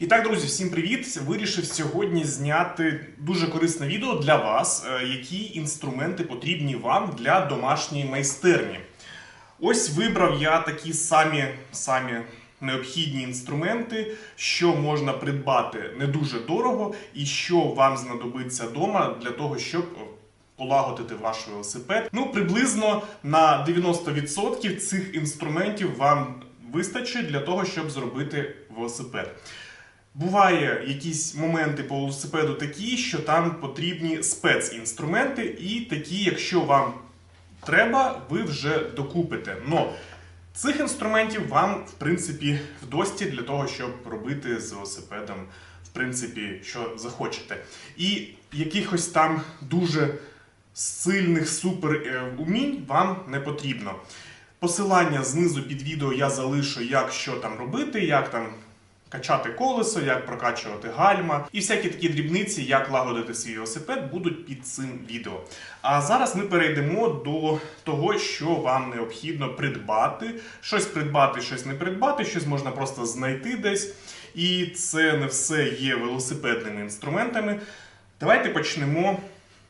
І так, друзі, всім привіт! Вирішив сьогодні зняти дуже корисне відео для вас, е, які інструменти потрібні вам для домашньої майстерні. Ось вибрав я такі самі, самі необхідні інструменти, що можна придбати не дуже дорого, і що вам знадобиться вдома для того, щоб полагодити ваш велосипед. Ну, приблизно на 90% цих інструментів вам вистачить для того, щоб зробити велосипед. Буває якісь моменти по велосипеду такі, що там потрібні спецінструменти, і такі, якщо вам треба, ви вже докупите. Но цих інструментів вам, в принципі, вдості для того, щоб робити з велосипедом, в принципі, що захочете. І якихось там дуже сильних супер е, умінь вам не потрібно. Посилання знизу під відео я залишу, як що там робити, як там качати колесо, як прокачувати гальма і всякі такі дрібниці, як лагодити свій велосипед, будуть під цим відео. А зараз ми перейдемо до того, що вам необхідно придбати. Щось придбати, щось не придбати, щось можна просто знайти десь. І це не все є велосипедними інструментами. Давайте почнемо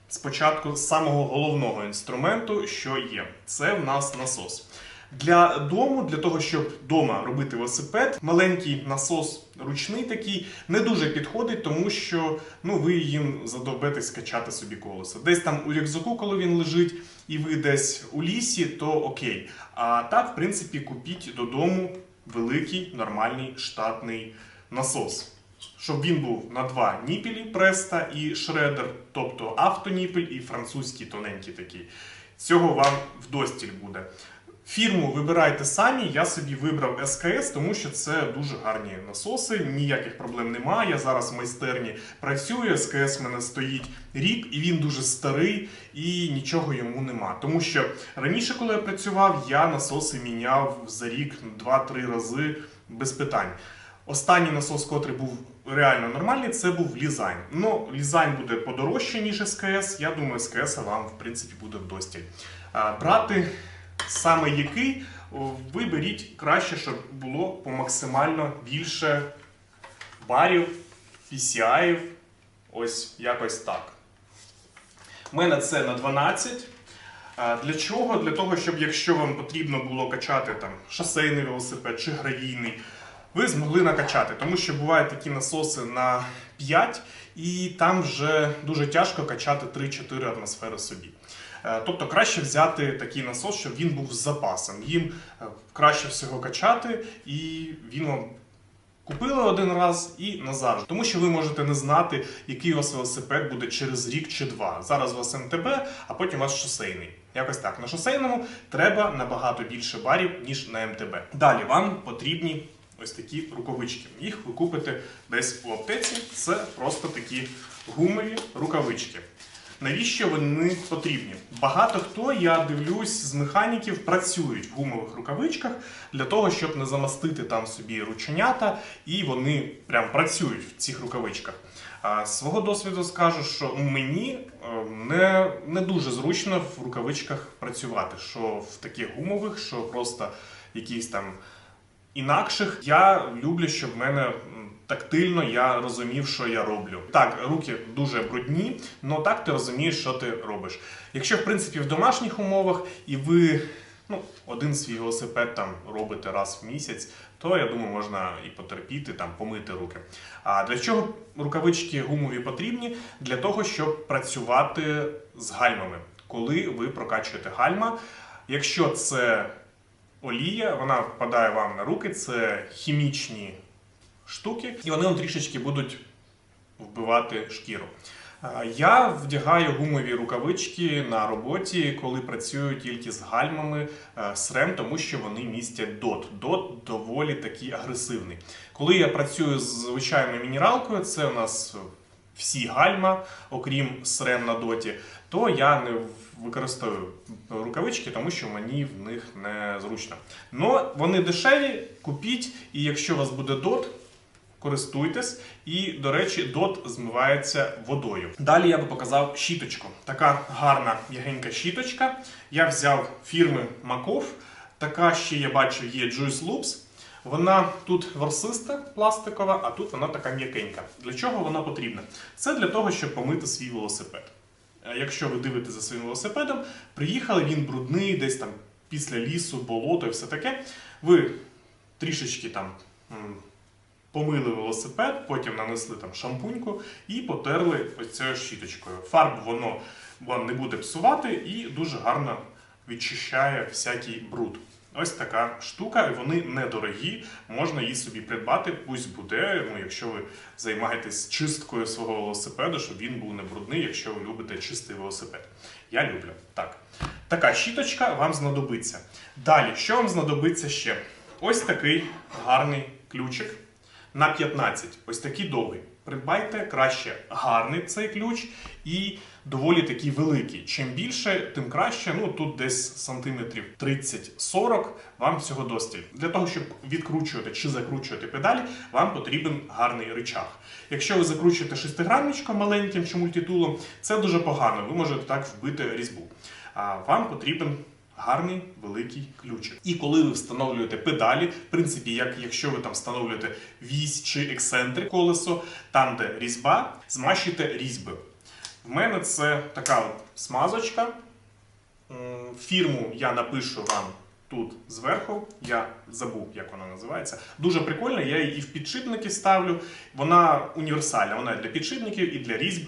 спочатку з самого головного інструменту, що є. Це в нас насос. Для дому, для того, щоб вдома робити велосипед, маленький насос ручний такий не дуже підходить, тому що ну, ви їм задовбетесь качати собі колесо. Десь там у рюкзаку, коли він лежить, і ви десь у лісі, то окей. А так, в принципі, купіть додому великий нормальний штатний насос. Щоб він був на два ніпілі преста і шредер, тобто автоніпель і французький тоненький такий. Цього вам вдостіль буде. Фірму вибирайте самі. Я собі вибрав СКС, тому що це дуже гарні насоси. Ніяких проблем немає. Я зараз в майстерні працюю. СКС в мене стоїть рік, і він дуже старий, і нічого йому нема. Тому що раніше, коли я працював, я насоси міняв за рік 2-3 рази без питань. Останній насос, котрий був реально нормальний, це був Лізайн. Ну, Лізайн буде подорожче, ніж СКС. Я думаю, СКС вам, в принципі, буде вдостіль. Брати саме який, о, ви беріть краще, щоб було по максимально більше барів, PCI, ось якось так. У мене це на 12. Для чого? Для того, щоб якщо вам потрібно було качати там шосейний велосипед чи гравійний, ви змогли накачати. Тому що бувають такі насоси на 5, і там вже дуже тяжко качати 3-4 атмосфери собі. Е, Тобто краще взяти такий насос, щоб він був з запасом. Їм е, краще всього качати, і він вам купили один раз і назавжди. Тому що ви можете не знати, який у вас велосипед буде через рік чи два. Зараз у вас МТБ, а потім у вас шосейний. Якось так. На шосейному треба набагато більше барів, ніж на МТБ. Далі вам потрібні ось такі рукавички. Їх ви купите десь у аптеці. Це просто такі гумові рукавички. Навіщо вони потрібні? Багато хто, я дивлюсь, з механіків працюють в гумових рукавичках для того, щоб не замастити там собі рученята, і вони прям працюють в цих рукавичках. Свого досвіду скажу, що мені е, не, не дуже зручно в рукавичках працювати, що в таких гумових, що просто якісь там інакших. Я люблю, щоб в мене тактильно я розумів, що я роблю. Так, руки дуже брудні, але так ти розумієш, що ти робиш. Якщо в принципі в домашніх умовах і ви ну, один свій велосипед там робите раз в місяць, то я думаю, можна і потерпіти, там помити руки. А для чого рукавички гумові потрібні? Для того, щоб працювати з гальмами, коли ви прокачуєте гальма. Якщо це олія, вона впадає вам на руки, це хімічні штуки, і вони трішечки будуть вбивати шкіру. Я вдягаю гумові рукавички на роботі, коли працюю тільки з гальмами е, СРЕМ, тому що вони містять дот. Дот доволі такий агресивний. Коли я працюю з звичайною мінералкою, це у нас всі гальма, окрім СРЕМ на доті, то я не використовую рукавички, тому що мені в них не зручно. Но вони дешеві, купіть, і якщо у вас буде дот, користуйтесь. І, до речі, дот змивається водою. Далі я би показав щіточку. Така гарна м'ягенька щіточка. Я взяв фірми Маков. Така ще я бачу є Juice Loops. Вона тут ворсиста пластикова, а тут вона така м'якенька. Для чого вона потрібна? Це для того, щоб помити свій велосипед. Е, Якщо ви дивитесь за своїм велосипедом, приїхали, він брудний, десь там після лісу, болото і все таке. Ви трішечки там помили велосипед, потім нанесли там шампуньку і потерли ось цією щіточкою. Фарб воно вам не буде псувати і дуже гарно відчищає всякий бруд. Ось така штука, вони недорогі, можна її собі придбати, пусть буде, ну, якщо ви займаєтесь чисткою свого велосипеду, щоб він був не брудний, якщо ви любите чистий велосипед. Я люблю. Так. Така щіточка вам знадобиться. Далі, що вам знадобиться ще? Ось такий гарний ключик на 15. Ось такий довгий. Придбайте краще гарний цей ключ і доволі такий великий. Чим більше, тим краще. Ну тут десь сантиметрів 30-40 вам всього достіль. Для того, щоб відкручувати чи закручувати педалі, вам потрібен гарний рычаг. Якщо ви закручуєте шестигранничком маленьким чи мультитулом, це дуже погано. Ви можете так вбити різьбу. А вам потрібен гарний великий ключик. І коли ви встановлюєте педалі, в принципі, як якщо ви там встановлюєте вісь чи ексцентрик колесо, там де різьба, змащуйте різьби. В мене це така от смазочка. Фірму я напишу вам тут зверху. Я забув, як вона називається. Дуже прикольна, я її і в підшипники ставлю. Вона універсальна, вона для підшипників і для різьб.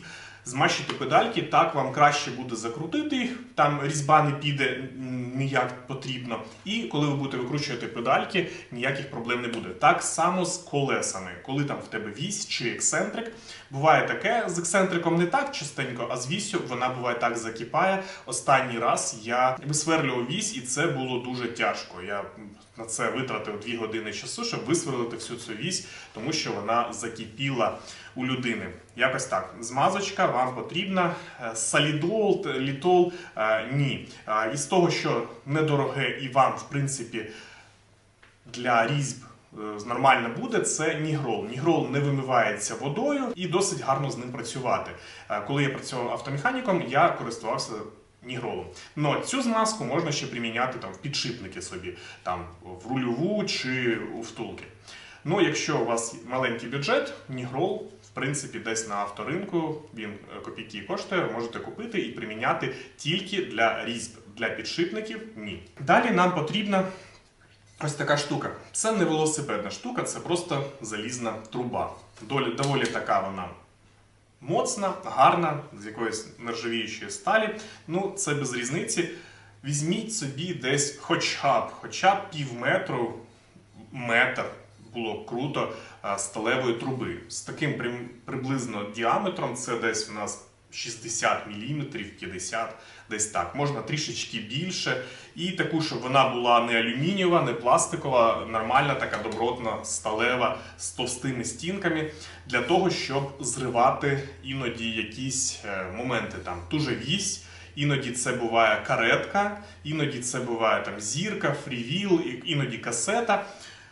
Змащуйте педальки, так вам краще буде закрутити їх, там різьба не піде ніяк потрібно. І коли ви будете викручувати педальки, ніяких проблем не буде. Так само з колесами. Коли там в тебе вісь чи ексцентрик, буває таке з ексцентриком не так частенько, а з вісю вона буває так закипає. Останній раз я висверлював вісь, і це було дуже тяжко. Я на це витратив 2 години часу, щоб висверлити всю цю вісь, тому що вона закипіла у людини. Якось так. Змазочка вам потрібна. Е, Солідол, літол е, ні. Е, Із того, що недороге і вам, в принципі, для різьб нормально буде, це нігрол. Нігрол не вимивається водою і досить гарно з ним працювати. Коли я працював автомеханіком, я користувався нігролом. Но цю змазку можна ще приміняти там в підшипники собі, там в рульову чи у втулки. Ну, якщо у вас маленький бюджет, нігрол, в принципі, десь на авторинку він е, копійки коштує, можете купити і приміняти тільки для різьб. Для підшипників ні. Далі нам потрібна ось така штука. Це не велосипедна штука, це просто залізна труба. Доволі така вона моцна, гарна, з якоїсь нержавіючої сталі. Ну, це без різниці. Візьміть собі десь хоча б, хоча б пів метру, метр було б круто сталевої труби. З таким приблизно діаметром це десь у нас 60 мм, 50 десь так. Можна трішечки більше. І таку, щоб вона була не алюмінієва, не пластикова, нормальна, така добротна, сталева з товстими стінками, для того, щоб зривати іноді якісь е, моменти там ту же. Іноді це буває каретка, іноді це буває там зірка, фрівіл, іноді касета.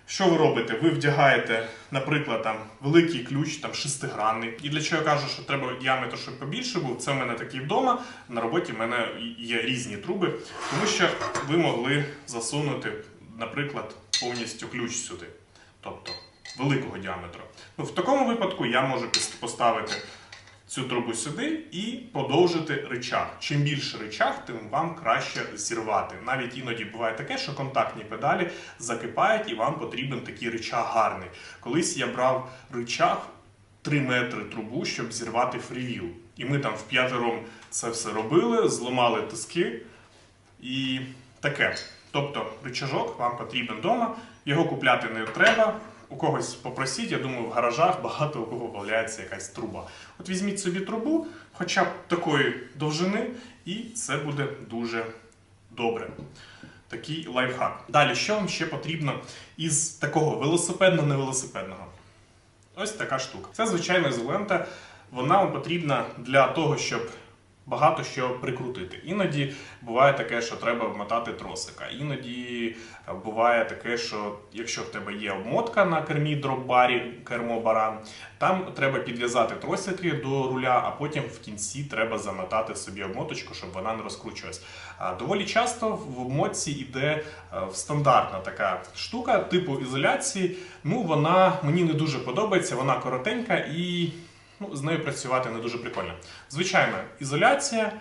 Що ви робите? Ви вдягаєте, наприклад, там великий ключ, там шестигранний. І для чого я кажу, що треба діаметр, щоб побільше був. Це в мене такий вдома. На роботі в мене є різні труби, тому що ви могли засунути, наприклад, повністю ключ сюди. Тобто великого діаметру. Ну, в такому випадку я можу поставити цю трубу сюди і подовжити рычаг. Чим більше рычаг, тим вам краще зірвати. Навіть іноді буває таке, що контактні педалі закипають і вам потрібен такий рычаг гарний. Колись я брав рычаг 3 метри трубу, щоб зірвати фрівіл. І ми там в п'ятером це все робили, зламали тиски і таке. Тобто рычажок вам потрібен вдома, його купляти не треба. У когось попросіть, я думаю, в гаражах багато у кого валяється якась труба. От візьміть собі трубу, хоча б такої довжини, і це буде дуже добре. Такий лайфхак. Далі, що вам ще потрібно із такого велосипедно-невелосипедного? Ось така штука. Це звичайна ізолента. Вона вам потрібна для того, щоб багато що прикрутити. Іноді буває таке, що треба вмотати тросика. Іноді буває таке, що якщо в тебе є обмотка на кермі дроп-барі, кермо баран, там треба підв'язати тросики до руля, а потім в кінці треба замотати собі обмоточку, щоб вона не розкручувалась. Доволі часто в обмотці йде е, стандартна така штука, типу ізоляції. Ну, вона мені не дуже подобається, вона коротенька і ну, з нею працювати не дуже прикольно. Звичайно, ізоляція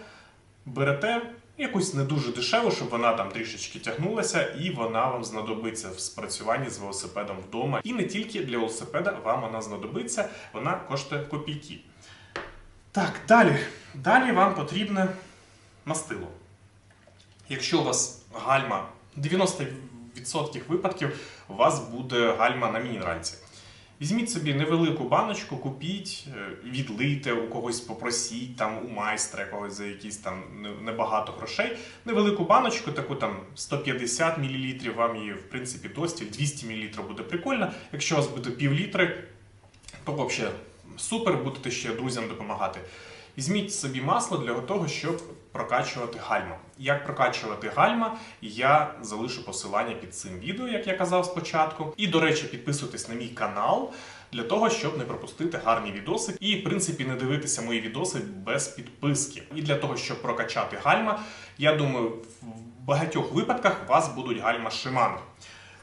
берете якусь не дуже дешеву, щоб вона там трішечки тягнулася, і вона вам знадобиться в спрацюванні з велосипедом вдома. І не тільки для велосипеда вам вона знадобиться, вона коштує копійки. Так, далі. Далі вам потрібне мастило. Якщо у вас гальма 90% випадків у вас буде гальма на мінеральці. Візьміть собі невелику баночку, купіть, е, відлийте у когось, попросіть там у майстра якогось за якісь там небагато грошей. Невелику баночку, таку там 150 мл, вам її в принципі достіль, 200 мл буде прикольно. Якщо у вас буде пів літри, то взагалі супер, будете ще друзям допомагати. Візьміть собі масло для того, щоб прокачувати гальма. Як прокачувати гальма, я залишу посилання під цим відео, як я казав спочатку. І, до речі, підписуйтесь на мій канал для того, щоб не пропустити гарні відоси і, в принципі, не дивитися мої відоси без підписки. І для того, щоб прокачати гальма, я думаю, в багатьох випадках у вас будуть гальма Shimano.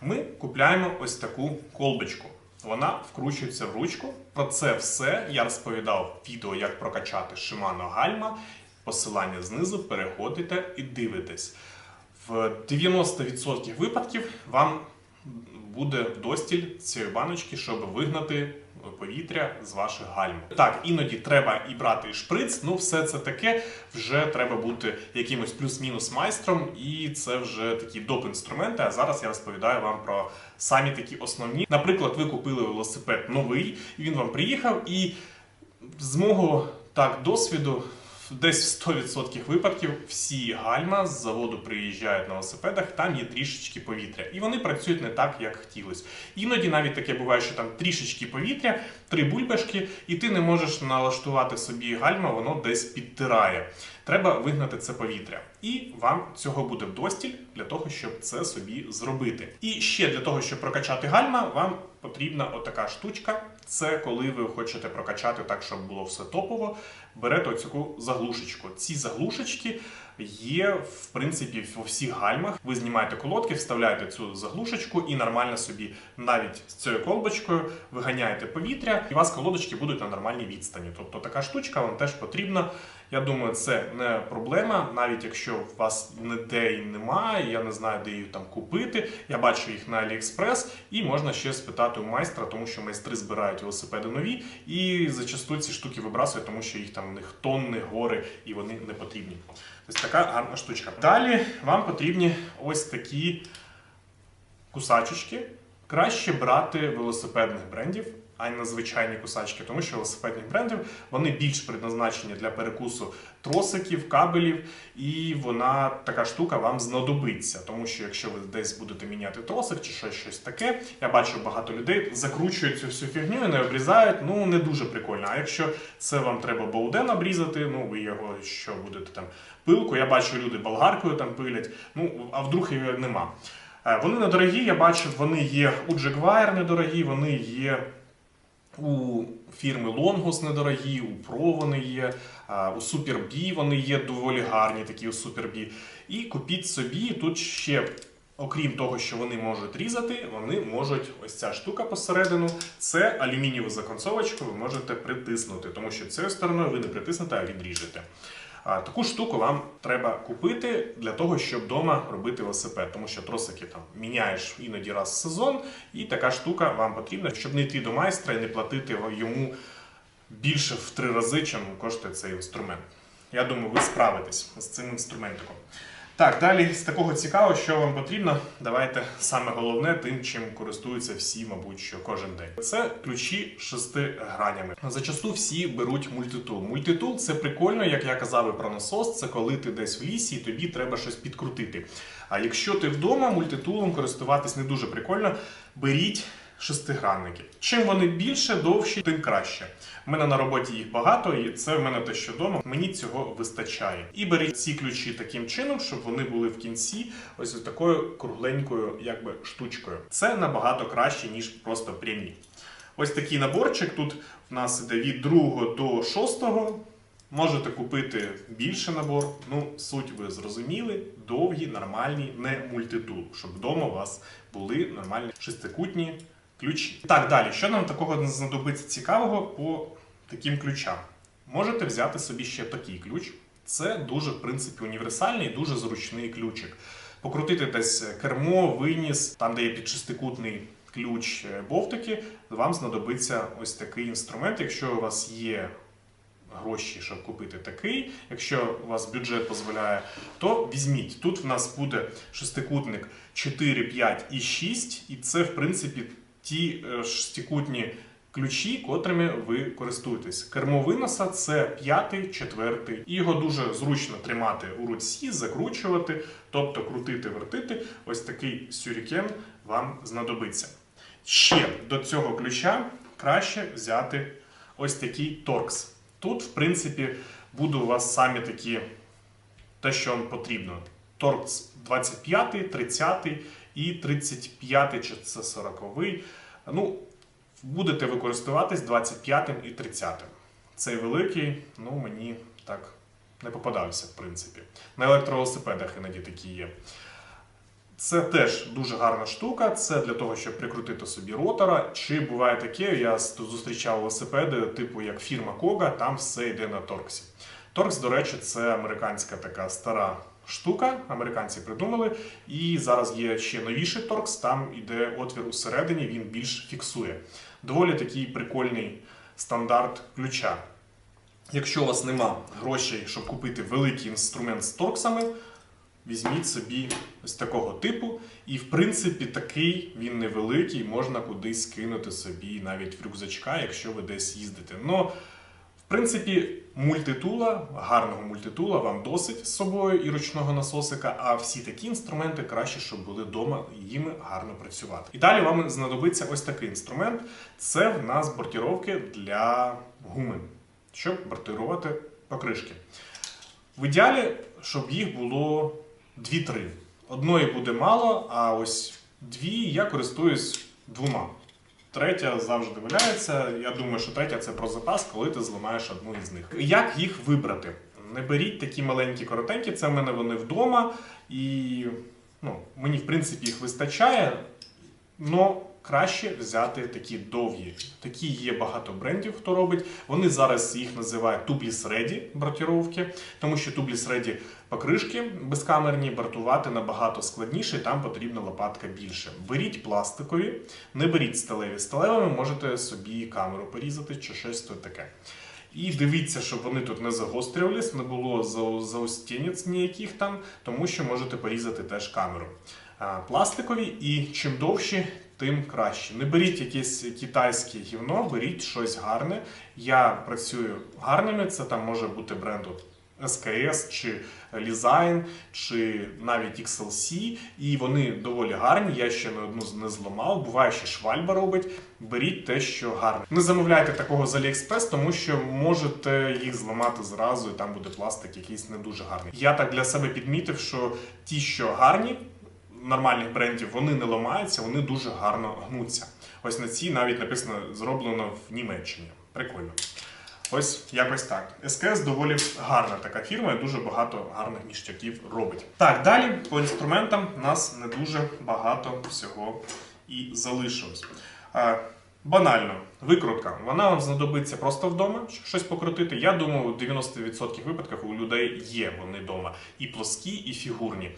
Ми купляємо ось таку колбочку. Вона вкручується в ручку. Про це все я розповідав в відео, як прокачати Shimano гальма. Посилання знизу переходите і дивитесь. В 90% випадків вам буде достіль цієї баночки, щоб вигнати повітря з ваших гальм. Так, іноді треба і брати шприц, ну все це таке. Вже треба бути якимось плюс-мінус майстром, і це вже такі доп. інструменти. А зараз я розповідаю вам про самі такі основні. Наприклад, ви купили велосипед новий, він вам приїхав, і з мого так досвіду. Десь в 100% випадків всі гальма з заводу приїжджають на велосипедах, там є трішечки повітря. І вони працюють не так, як хотілося. Іноді навіть таке буває, що там трішечки повітря, три бульбашки, і ти не можеш налаштувати собі гальма, воно десь підтирає. Треба вигнати це повітря. І вам цього буде вдостіль для того, щоб це собі зробити. І ще для того, щоб прокачати гальма, вам потрібна отака штучка. Це коли ви хочете прокачати так, щоб було все топово. Берете оцю заглушечку. Ці заглушечки є в принципі у всіх гальмах. Ви знімаєте колодки, вставляєте цю заглушечку і нормально собі навіть з цією колбочкою виганяєте повітря, і у вас колодочки будуть на нормальній відстані. Тобто така штучка вам теж потрібна. Я думаю, це не проблема, навіть якщо у вас ніде і немає, я не знаю, де її там купити. Я бачу їх на AliExpress, і можна ще спитати у майстра, тому що майстри збирають велосипеди нові, і зачасту ці штуки вибрасують, тому що їх там в них тонни, гори, і вони не потрібні. Ось така гарна штучка. Далі вам потрібні ось такі кусачечки. Краще брати велосипедних брендів, а не звичайні кусачки, тому що велосипедних брендів вони більш предназначені для перекусу тросиків, кабелів, і вона така штука вам знадобиться. Тому що якщо ви десь будете міняти тросик чи щось, щось таке, я бачу багато людей закручують цю всю фігню і не обрізають. Ну не дуже прикольно. А якщо це вам треба боуден обрізати, ну ви його що будете там пилку. Я бачу, люди болгаркою там пилять. Ну а вдруг її нема. Е, Вони недорогі, я бачу, вони є у Jaguar недорогі, вони є у фірми Лонгос недорогі, у Pro вони є, у Супербі вони є доволі гарні, такі у Супербі. І купіть собі тут ще. Окрім того, що вони можуть різати, вони можуть ось ця штука посередину. Це алюмінієву законцовочку ви можете притиснути, тому що цією стороною ви не притиснете, а відріжете. Таку штуку вам треба купити для того, щоб вдома робити велосипед, тому що тросики там міняєш іноді раз в сезон, і така штука вам потрібна, щоб не йти до майстра і не платити йому більше в три рази, чим коштує цей інструмент. Я думаю, ви справитесь з цим інструментиком. Так, далі з такого цікавого, що вам потрібно, давайте саме головне тим, чим користуються всі, мабуть, що кожен день. Це ключі шести гранями. Зачасту всі беруть мультитул. Мультитул це прикольно, як я казав і про насос. Це коли ти десь в лісі і тобі треба щось підкрутити. А якщо ти вдома, мультитулом користуватись не дуже прикольно. Беріть шестигранники. Чим вони більше, довші, тим краще. У мене на роботі їх багато, і це в мене те, що вдома. Мені цього вистачає. І беріть ці ключі таким чином, щоб вони були в кінці ось такою кругленькою, якби штучкою. Це набагато краще, ніж просто прямі. Ось такий наборчик. Тут в нас іде від 2 до 6. Можете купити більше набор. Ну, суть ви зрозуміли. Довгі, нормальні, не мультитул, щоб вдома у вас були нормальні шестикутні ключі. Так, далі, що нам такого знадобиться цікавого по таким ключам? Можете взяти собі ще такий ключ. Це дуже, в принципі, універсальний дуже зручний ключик. Покрутити десь кермо, виніс, там, де є підшестикутний ключ е, бовтики, вам знадобиться ось такий інструмент. Якщо у вас є гроші, щоб купити такий, якщо у вас бюджет дозволяє, то візьміть. Тут в нас буде шестикутник 4, 5 і 6, і це, в принципі, ті е, шестикутні ключі, котрими ви користуєтесь. Кермо виноса це п'ятий, четвертий. Його дуже зручно тримати у руці, закручувати, тобто крутити, вертити. Ось такий сюрікен вам знадобиться. Ще до цього ключа краще взяти ось такий торкс. Тут, в принципі, буде у вас самі такі те, що вам потрібно. Торкс 25, 30 і 35, чи це 40. Ну, будете ви користуватись 25 і 30-м. Цей великий, ну, мені так не попадався, в принципі. На електровелосипедах іноді такі є. Це теж дуже гарна штука. Це для того, щоб прикрутити собі ротора. Чи буває таке, я зустрічав велосипеди, типу як фірма Кога, там все йде на торксі. Торкс, до речі, це американська така стара штука. Американці придумали. І зараз є ще новіший торкс, там іде отвір усередині, він більш фіксує. Доволі такий прикольний стандарт ключа. Якщо у вас нема грошей, щоб купити великий інструмент з торксами, візьміть собі ось такого типу. І, в принципі, такий він невеликий, можна кудись кинути собі навіть в рюкзачка, якщо ви десь їздите. Но, принципі, мультитула, гарного мультитула вам досить з собою і ручного насосика, а всі такі інструменти краще, щоб були вдома і їми гарно працювати. І далі вам знадобиться ось такий інструмент. Це в нас бортіровки для гуми, щоб бортирувати покришки. В ідеалі, щоб їх було 2-3. Одної буде мало, а ось дві я користуюсь двома. Третя завжди валяється. Я думаю, що третя це про запас, коли ти зламаєш одну із них. Як їх вибрати? Не беріть такі маленькі коротенькі, це в мене вони вдома, і ну, мені, в принципі, їх вистачає. Но краще взяти такі довгі. Такі є багато брендів, хто робить. Вони зараз їх називають Tubeless Ready бортіровки, тому що Tubeless Ready покришки безкамерні бортувати набагато складніше, і там потрібна лопатка більше. Беріть пластикові, не беріть сталеві. Сталевими можете собі камеру порізати чи щось то таке. І дивіться, щоб вони тут не загострювались, не було за- заостінець ніяких там, тому що можете порізати теж камеру. Пластикові і чим довші, тим краще. Не беріть якесь китайське гівно, беріть щось гарне. Я працюю гарними, це там може бути бренду SKS чи Lizine, чи навіть XLC, і вони доволі гарні. Я ще не одну не зламав. Буває, ще швальба робить. Беріть те, що гарне. Не замовляйте такого з AliExpress, тому що можете їх зламати зразу, і там буде пластик якийсь не дуже гарний. Я так для себе підмітив, що ті, що гарні, нормальних брендів, вони не ламаються, вони дуже гарно гнуться. Ось на цій навіть написано зроблено в Німеччині. Прикольно. Ось якось так. СКС доволі гарна така фірма і дуже багато гарних ніштяків робить. Так, далі по інструментам нас не дуже багато всього і залишилось. Банально, викрутка. Вона вам знадобиться просто вдома, щоб щось покрутити. Я думаю, у 90% випадків у людей є вони вдома. І плоскі, і фігурні.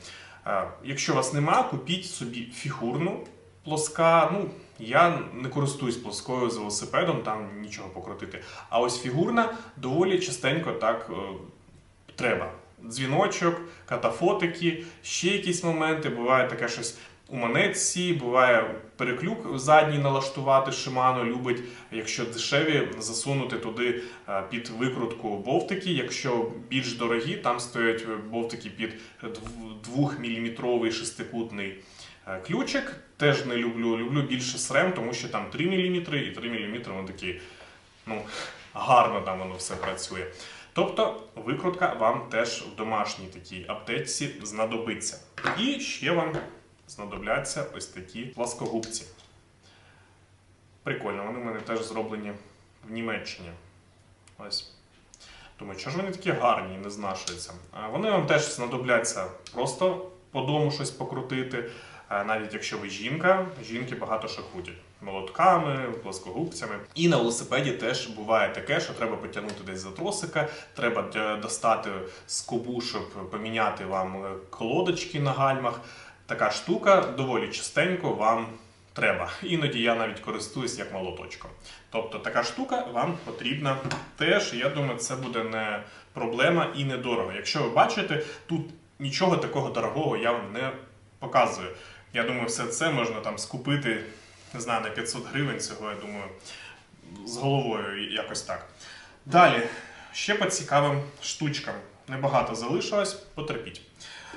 Якщо вас нема, купіть собі фігурну плоска. Ну, я не користуюсь плоскою з велосипедом, там нічого покрутити. А ось фігурна доволі частенько так е, треба. Дзвіночок, катафотики, ще якісь моменти. Буває таке щось у монетці, буває переклюк задній налаштувати. Шимано любить, якщо дешеві, засунути туди е, під викрутку бовтики. Якщо більш дорогі, там стоять бовтики під 2-мм шестикутний Е, Ключик теж не люблю. Люблю більше срем, тому що там 3 мм і 3 мм вони такі, ну, гарно там воно все працює. Тобто викрутка вам теж в домашній такій аптечці знадобиться. І ще вам знадобляться ось такі пласкогубці. Прикольно, вони в мене теж зроблені в Німеччині. Ось. Думаю, що ж вони такі гарні і не знашуються. Вони вам теж знадобляться просто по дому щось покрутити. Навіть якщо ви жінка, жінки багато що крутять молотками, плоскогубцями. І на велосипеді теж буває таке, що треба потягнути десь за тросика, треба достати скобу, щоб поміняти вам колодочки на гальмах. Така штука доволі частенько вам треба. Іноді я навіть користуюсь як молоточком. Тобто така штука вам потрібна теж. Я думаю, це буде не проблема і не дорого. Якщо ви бачите, тут нічого такого дорогого я вам не показую. Я думаю, все це можна там скупити, не знаю, на 500 гривень цього, я думаю, з головою якось так. Далі, ще по цікавим штучкам. Небагато залишилось, потерпіть.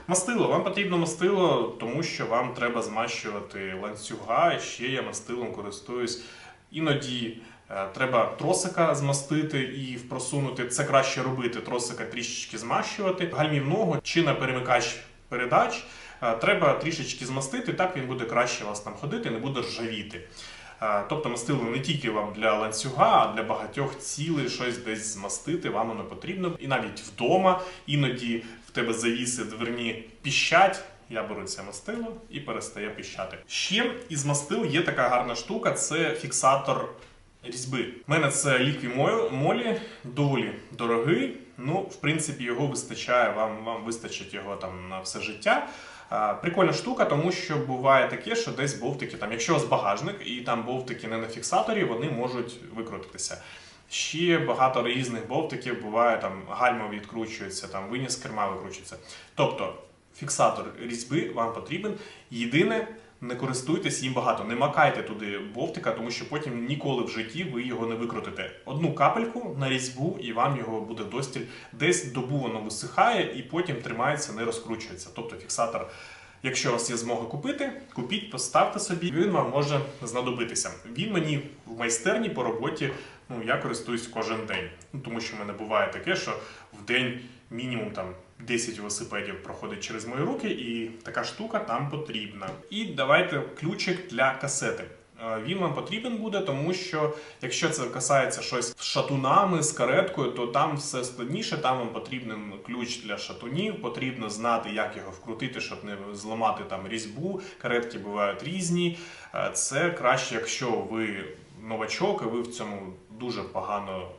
Мастило. Вам потрібно мастило, тому що вам треба змащувати ланцюга. Ще я мастилом користуюсь. Іноді е, треба тросика змастити і просунути. Це краще робити, тросика трішечки змащувати. Гальмівного чи на перемикач передач е, треба трішечки змастити, так він буде краще у вас там ходити, не буде ржавіти. Е, Тобто мастило не тільки вам для ланцюга, а для багатьох цілей щось десь змастити, вам воно потрібно. І навіть вдома іноді тебе завіси дверні піщать. Я беру це мастило і перестає піщати. Ще із мастил є така гарна штука це фіксатор різьби. У мене це лікві молі, доволі дорогий. Ну, в принципі, його вистачає, вам, вам вистачить його там на все життя. А, Прикольна штука, тому що буває таке, що десь бовтики, там, якщо у вас багажник і там бовтики не на фіксаторі, вони можуть викрутитися. Ще багато різних бовтиків буває, там гальма відкручується, там виніс керма викручується. Тобто фіксатор різьби вам потрібен. Єдине, не користуйтесь їм багато, не макайте туди бовтика, тому що потім ніколи в житті ви його не викрутите. Одну капельку на різьбу, і вам його буде достіль. Десь добу воно висихає і потім тримається, не розкручується. Тобто фіксатор. Якщо у вас є змога купити, купіть, поставте собі, він вам може знадобитися. Він мені в майстерні по роботі, ну я користуюсь кожен день. Ну, тому що в мене буває таке, що в день мінімум там 10 велосипедів проходить через мої руки, і така штука там потрібна. І давайте ключик для касети. Е, Він вам потрібен буде, тому що якщо це касається щось з шатунами, з кареткою, то там все складніше. Там вам потрібен ключ для шатунів, потрібно знати, як його вкрутити, щоб не зламати там різьбу. Каретки бувають різні. Е, Це краще, якщо ви новачок, і ви в цьому дуже погано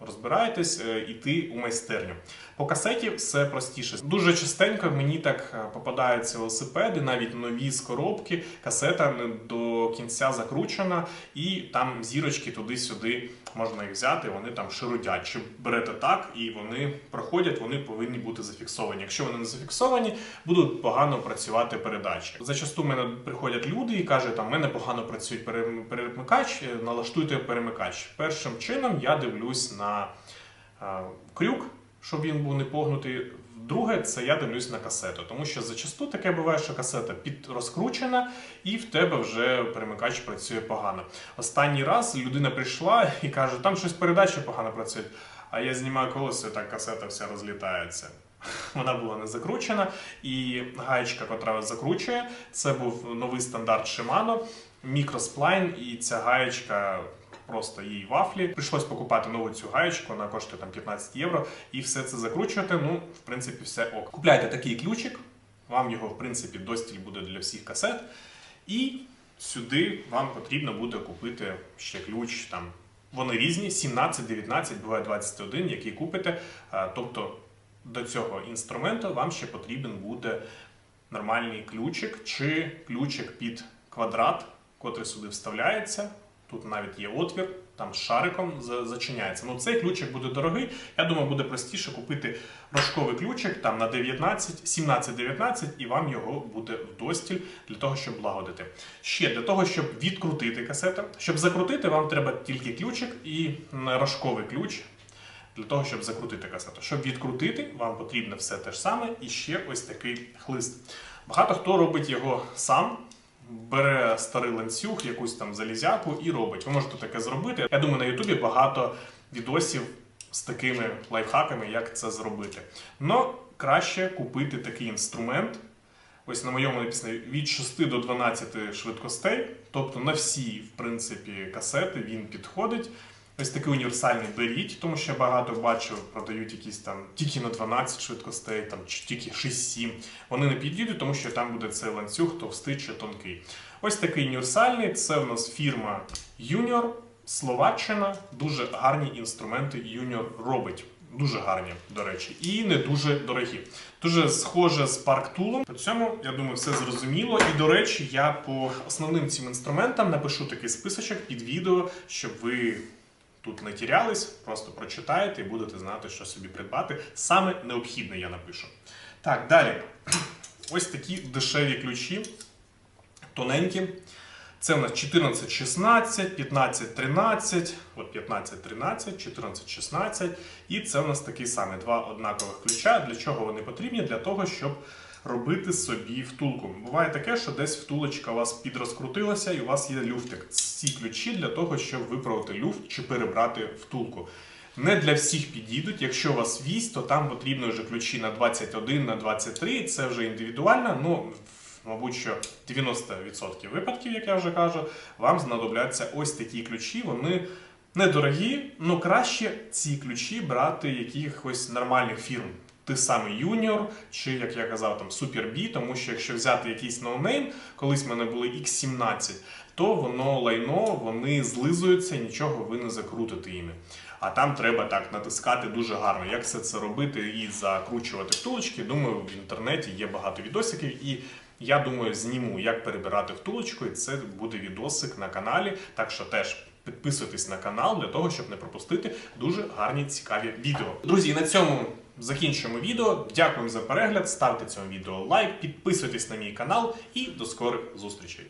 розбираєтесь, е, іти у майстерню. По касеті все простіше. Дуже частенько мені так е, попадаються велосипеди, навіть нові з коробки. Касета не до кінця закручена, і там зірочки туди-сюди можна їх взяти. Вони там ширудять. Чи берете так, і вони проходять, вони повинні бути зафіксовані. Якщо вони не зафіксовані, будуть погано працювати передачі. Зачасту мене приходять люди і кажуть, там мене погано працює перемикач, е, налаштуйте перемикач. Першим чином я дивлюсь на е, крюк, щоб він був не погнутий. Друге, це я дивлюсь на касету, тому що зачасту таке буває, що касета підрозкручена, і в тебе вже перемикач працює погано. Останній раз людина прийшла і каже, там щось передача погано працює. А я знімаю колесо, і так касета вся розлітається. Вона була не закручена, і гаєчка, котра закручує, це був новий стандарт Shimano, мікросплайн, і ця гаєчка просто їй вафлі. Прийшлось покупати нову цю гаєчку, вона коштує там 15 євро, і все це закручувати. Ну, в принципі, все ок. Купляйте такий ключик, вам його, в принципі, достіль буде для всіх касет. І сюди вам потрібно буде купити ще ключ там. Вони різні, 17, 19, буває 21, який купите. Тобто до цього інструменту вам ще потрібен буде нормальний ключик чи ключик під квадрат, котрий сюди вставляється. Тут навіть є отвір, там з шариком зачиняється. Ну цей ключик буде дорогий. Я думаю, буде простіше купити рожковий ключик там на 19, 17-19, і вам його буде вдостіль для того, щоб лагодити. Ще для того, щоб відкрутити касету. Щоб закрутити, вам треба тільки ключик і рожковий ключ для того, щоб закрутити касету. Щоб відкрутити, вам потрібно все те ж саме і ще ось такий хлист. Багато хто робить його сам. Бере старий ланцюг, якусь там залізяку і робить. Ви можете таке зробити. Я думаю, на Ютубі багато відосів з такими лайфхаками, як це зробити. Но краще купити такий інструмент. Ось на моєму написано від 6 до 12 швидкостей, тобто на всі, в принципі, касети він підходить. Ось такий універсальний беріть, тому що я багато бачив, продають якісь там тільки на 12 швидкостей, там чи тільки 6-7. Вони не підійдуть, тому що там буде цей ланцюг товстий чи тонкий. Ось такий універсальний. Це в нас фірма Junior, Словаччина. Дуже гарні інструменти Junior робить. Дуже гарні, до речі, і не дуже дорогі. Дуже схоже з парктулом. По цьому, я думаю, все зрозуміло. І до речі, я по основним цим інструментам напишу такий списочок під відео, щоб ви тут не тірялись, просто прочитаєте і будете знати, що собі придбати. Саме необхідне я напишу. Так, далі. Ось такі дешеві ключі, тоненькі. Це у нас 14-16, 15-13, от 15-13, 14-16. І це у нас такий самий два однакових ключа. Для чого вони потрібні? Для того, щоб робити собі втулку. Буває таке, що десь втулочка у вас підрозкрутилася і у вас є люфтик. Ці ключі для того, щоб виправити люфт чи перебрати втулку. Не для всіх підійдуть. Якщо у вас вісь, то там потрібно вже ключі на 21, на 23. Це вже індивідуально. Ну, мабуть, що 90% випадків, як я вже кажу, вам знадобляться ось такі ключі. Вони недорогі, але краще ці ключі брати якихось нормальних фірм. Ти самий юніор, чи як я казав, там B, тому що якщо взяти якийсь ноунейм, колись в мене були X17, то воно лайно, вони злизуються, нічого ви не закрутите іми. А там треба так натискати дуже гарно. Як все це робити і закручувати втулочки, думаю, в інтернеті є багато відосиків, і я думаю, зніму, як перебирати втулочку, і це буде відосик на каналі. Так що теж підписуйтесь на канал для того, щоб не пропустити дуже гарні цікаві відео. Друзі, на цьому закінчуємо відео. Дякую за перегляд. Ставте цьому відео лайк, підписуйтесь на мій канал і до скорих зустрічей.